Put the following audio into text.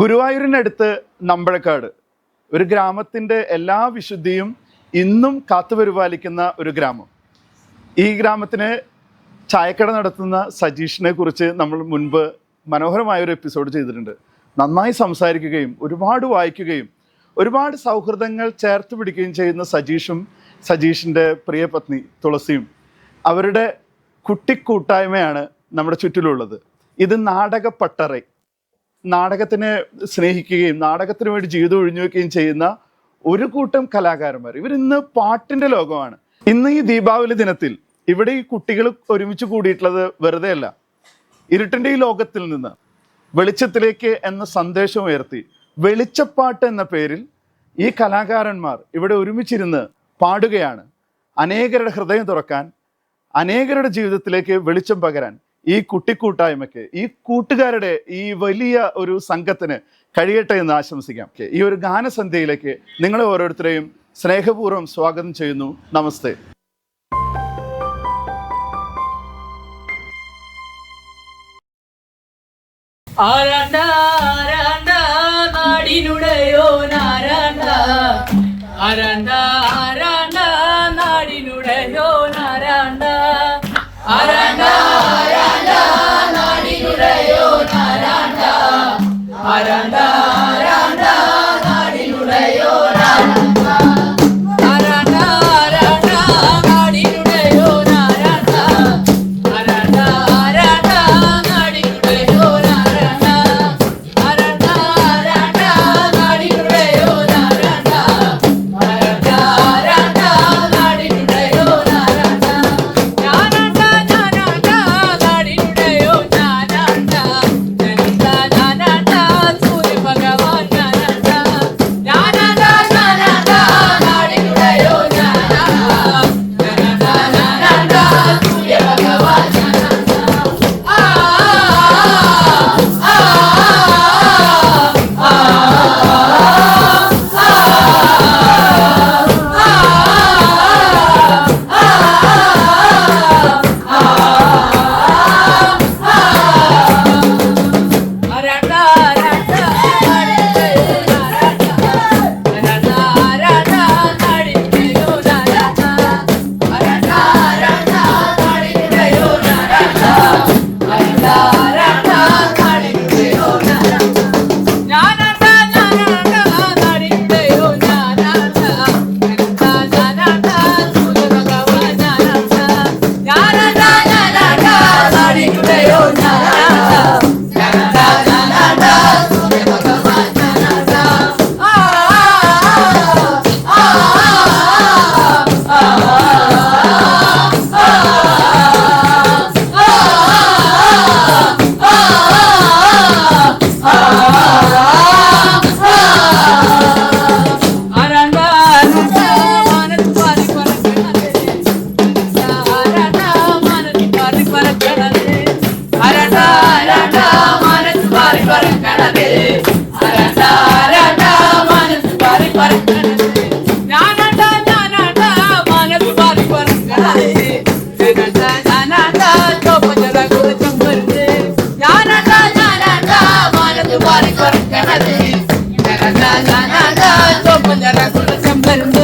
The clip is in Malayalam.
ഗുരുവായൂരിനടുത്ത് നമ്പഴക്കാട്. ഒരു ഗ്രാമത്തിന്റെ എല്ലാ വിശുദ്ധിയും ഇന്നും കാത്തുപരിപാലിക്കുന്ന ഒരു ഗ്രാമം. ഈ ഗ്രാമത്തിന് ചായക്കട നടത്തുന്ന സജീഷിനെ കുറിച്ച് നമ്മൾ മുൻപ് മനോഹരമായ ഒരു എപ്പിസോഡ് ചെയ്തിട്ടുണ്ട്. നന്നായി സംസാരിക്കുകയും ഒരുപാട് വായിക്കുകയും ഒരുപാട് സൗഹൃദങ്ങൾ ചേർത്ത് പിടിക്കുകയും ചെയ്യുന്ന സജീഷും സജീഷിന്റെ പ്രിയപത്നി തുളസിയും അവരുടെ കുട്ടിക്കൂട്ടായ്മയാണ് നമ്മുടെ ചുറ്റിലുള്ളത്. ഇത് നാടക പട്ടറ നാടകത്തിനെ സ്നേഹിക്കുകയും നാടകത്തിന് വേണ്ടി ജീവിതം ഒഴിഞ്ഞു ചെയ്യുന്ന ഒരു കൂട്ടം കലാകാരന്മാർ. ഇവർ ഇന്ന് പാട്ടിന്റെ ലോകമാണ്. ഇന്ന് ഈ ദീപാവലി ദിനത്തിൽ ഇവിടെ ഈ കുട്ടികൾ ഒരുമിച്ച് കൂടിയിട്ടുള്ളത് വെറുതെ അല്ല. ഇരുട്ടിന്റെ ഈ ലോകത്തിൽ നിന്ന് വെളിച്ചത്തിലേക്ക് എന്ന സന്ദേശം ഉയർത്തി വെളിച്ചപ്പാട്ട് എന്ന പേരിൽ ഈ കലാകാരന്മാർ ഇവിടെ ഒരുമിച്ചിരുന്ന് പാടുകയാണ്. അനേകരുടെ ഹൃദയം തുറക്കാൻ അനേകരുടെ ജീവിതത്തിലേക്ക് വെളിച്ചം പകരാൻ ഈ കുട്ടിക്കൂട്ടായ്മയ്ക്ക് ഈ കൂട്ടുകാരുടെ ഈ വലിയ ഒരു സംഘത്തിന് കഴിയട്ടെ എന്ന് ആശംസിക്കാം. ഈ ഒരു ഗാനസന്ധ്യയിലേക്ക് നിങ്ങളെ ഓരോരുത്തരെയും സ്നേഹപൂർവം സ്വാഗതം ചെയ്യുന്നു. നമസ്തേ. ആരാണ്ട ആരാണ്ട നാടിനുടയോ നാരാണ്ട. ആരാണ്ടാ Perfect.